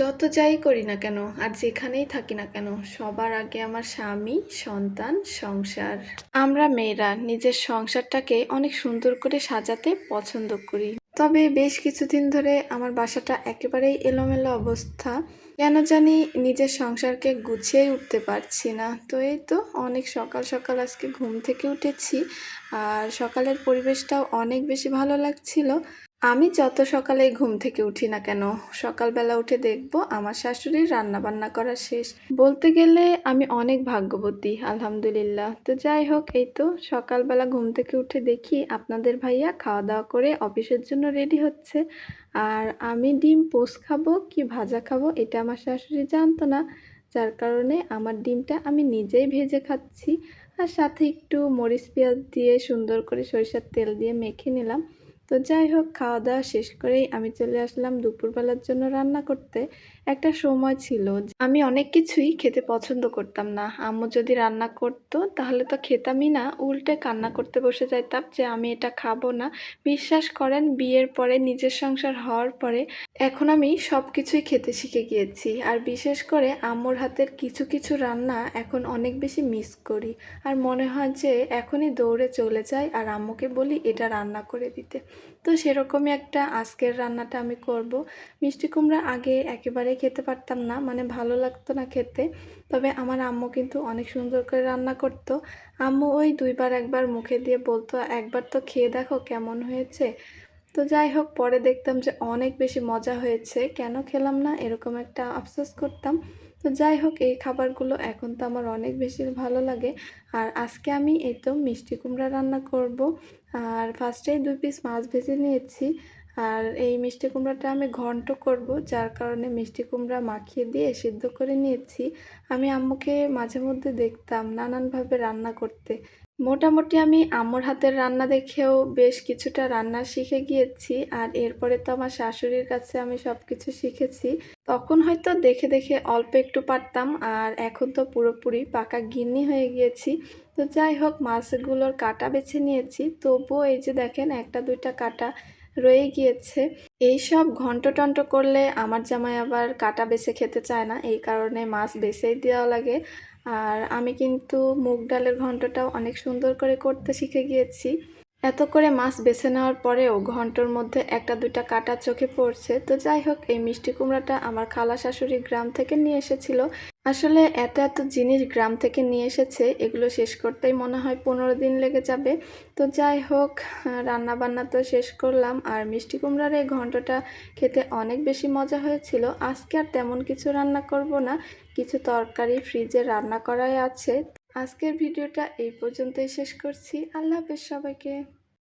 যত যাই করি না কেন, আর যেখানেই থাকি না কেন, সবার আগে আমার স্বামী, সন্তান, সংসার। আমরা মেয়েরা নিজের সংসারটাকে অনেক সুন্দর করে সাজাতে পছন্দ করি। তবে বেশ কিছুদিন ধরে আমার বাসাটা একেবারেই এলোমেলো অবস্থা। কেন জানি নিজের সংসারকে গুছিয়ে উঠতে পারছি না। তো এই তো অনেক সকাল সকাল আজকে ঘুম থেকে উঠেছি, আর সকালের পরিবেশটাও অনেক বেশি ভালো লাগছিল। আমি যত সকালে ঘুম থেকে উঠি না কেন, সকালবেলা উঠে দেখব আমার শাশুড়ির রান্না বান্না করা শেষ। বলতে গেলে আমি অনেক ভাগ্যবতী, আলহামদুলিল্লাহ। তো যাই হোক, এই তো সকালবেলা ঘুম থেকে উঠে দেখি আপনাদের ভাইয়া খাওয়া দাওয়া করে অফিসের জন্য রেডি হচ্ছে। আর আমি ডিম পোস্ট খাব কি ভাজা খাব এটা আমার শাশুড়ি জানতো না, যার কারণে আমার ডিমটা আমি নিজেই ভেজে খাচ্ছি। আর সাথে একটু মরিচ পেঁয়াজ দিয়ে সুন্দর করে সরিষার তেল দিয়ে মেখে নিলাম। তো যাই হোক, খাওয়া দাওয়া শেষ করেই আমি চলে আসলাম দুপুরবেলার জন্য রান্না করতে। একটা সময় ছিল আমি অনেক কিছুই খেতে পছন্দ করতাম না। আম্মু যদি রান্না করতো, তাহলে তো খেতামই না। উল্টে কান্না করতে বসে যাইতাম যে আমি এটা খাব না। বিশ্বাস করেন, বিয়ের পরে, নিজের সংসার হওয়ার পরে এখন আমি সব কিছুই খেতে শিখে গিয়েছি। আর বিশেষ করে আম্মুর হাতের কিছু কিছু রান্না এখন অনেক বেশি মিস করি। আর মনে হয় যে এখনই দৌড়ে চলে যাই আর আম্মুকে বলি, এটা রান্না করে দিতে। তো সেরকমই একটা আজকের রান্নাটা আমি করব। মিষ্টি কুমড়া আগে একেবারে খেতে পারতাম না মানে ভালো লাগতো না খেতে। তবে আমার আম্মু কিন্তু অনেক সুন্দর করে রান্না করত। আম্মু ওই দুইবার একবার মুখে দিয়ে বলতো, একবার তো খেয়ে দেখো কেমন হয়েছে। তো যাই হোক, পরে দেখতাম যে অনেক বেশি মজা হয়েছে। কেন খেলাম না? এরকম একটা আফসোস করতাম। তো যাই হোক, এই খাবারগুলো এখন তো আমার অনেক বেশি ভালো লাগে। আর আজকে আমি এই তো মিষ্টি কুমড়া রান্না করব। আর ফার্স্টেই দুই পিস মাছ ভেজে নিয়েছি। আর এই মিষ্টি কুমড়াটা আমি ঘন্ট করব, যার কারণে মিষ্টি কুমড়া মাখিয়ে দিয়ে সিদ্ধ করে নিয়েছি। আমি আম্মুকে মাঝে মধ্যে দেখতাম নানানভাবে রান্না করতে। মোটামুটি আমি আম্মুর হাতের রান্না দেখেও বেশ কিছুটা রান্না শিখে গিয়েছি আর এরপরে তো আমার শাশুড়ির কাছে আমি সব কিছু শিখেছি। তখন হয়তো দেখে দেখে অল্প একটু পারতাম আর এখন তো পুরোপুরি পাকা গিন্নি হয়ে গিয়েছি। তো যাই হোক, মাছগুলোর কাটা বেছে নিয়েছি। তবুও এই যে দেখেন, একটা দুইটা কাটা রয়ে গিয়েছে। এই সব ঘন্ট টন্ট করলে আমার জামাই আবার কাটা বেছে খেতে চায় না, এই কারণে মাছ বেছেই দেওয়া লাগে। আর আমি কিন্তু মুগ ডালের ঘন্টটাও অনেক সুন্দর করে করতে শিখে গিয়েছি। এত করে মাছ বেছে নেওয়ার পরেও ঘন্টর মধ্যে একটা দুইটা কাটা চোখে পড়ছে। তো যাই হোক, এই মিষ্টি কুমড়াটা আমার খালা শাশুড়ি গ্রাম থেকে নিয়ে এসেছিল। আসলে এত এত জিনিস গ্রাম থেকে নিয়ে এসেছে, এগুলো শেষ করতেই মনে হয় পনেরো দিন লেগে যাবে। তো যাই হোক রান্না বান্না তো শেষ করলাম। আর মিষ্টি কুমড়ার এই ঘন্টটা খেতে অনেক বেশি মজা হয়েছিল। আজকে আর তেমন কিছু রান্না করব না, কিছু তরকারি ফ্রিজে রান্না করাই আছে। আজকের ভিডিওটা এই পর্যন্তই শেষ করছি। আল্লাহ হাফেজ সবাইকে।